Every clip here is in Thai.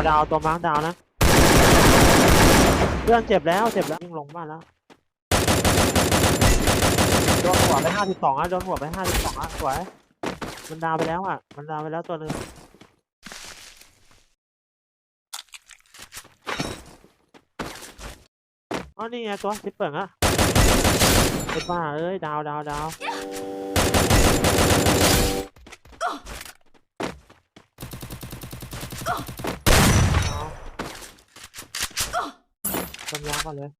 าวดาวตัวมาร์คดาวนะเพื่อนเจ็บแล้วเจ็บแล้วยิงลงบ้านแล้วโดนหัวไปห้าสิบสองอะโดนหัวไปห้าสิบสองอะสวยมันดาวไปแล้วอะ มันดาวไปแล้วตัวหนึ่งอ๋อนี่ไงตัวทิปเปิงอะไอ้บ้าเอ้ยดาวดาวดาวดาว ต้มยาก่อนเลย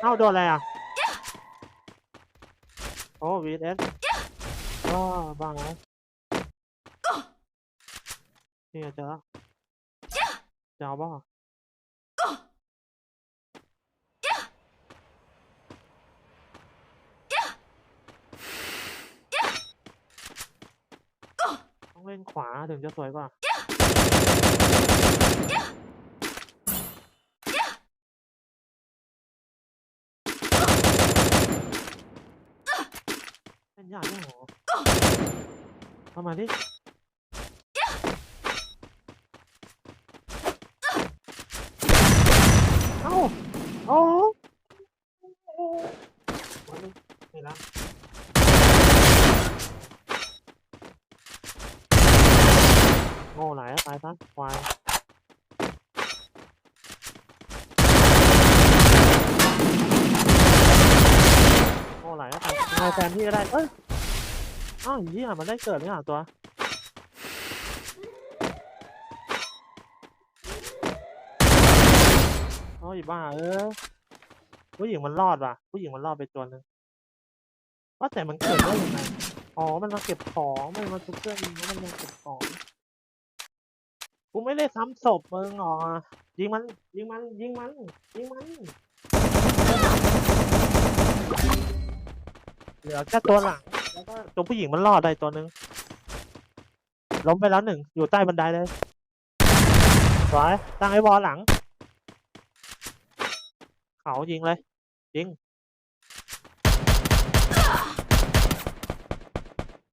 เอ้าโดนอะไรอะ โอ้วีเอสก็บ้าไงนี่ไงเจอแล้วจะเอาบ้าต้องเล่นขวาถึงจะสวยกว่า ยากด้วยเหรอเข้ามาดิเอ้าโอ้มาดินี่ละโง่ไหลายตายซะควายโง่ไหลายตายแฟนพี่ก็ได้เอ้ยอ้าวยี่ห้มันได้เกิดนี่หว่าตัว โอ้ยบ้าเออผู้หญิงมันรอดว่ะ ผู้หญิงมันรอดไปตัวนึงว่าแต่มันเกิดได้ยังไงอ๋อ มันมาเก็บของมันมาทุบเพื่อนยิงแล้วมันมาเก็บของ กูไม่ได้ซ้ำศพมึงหรอ ยิงมัน ยิงมัน ยิงมัน ยิงมัน เหลือแค่ตัวหลังแล้วก็ตัวผู้หญิงมันรอดได้ตัวหนึ่งล้มไปแล้วหนึ่งอยู่ใต้บันไดเลยสวยตั้งไอ้วอลหลัง เขายิงเลยยิง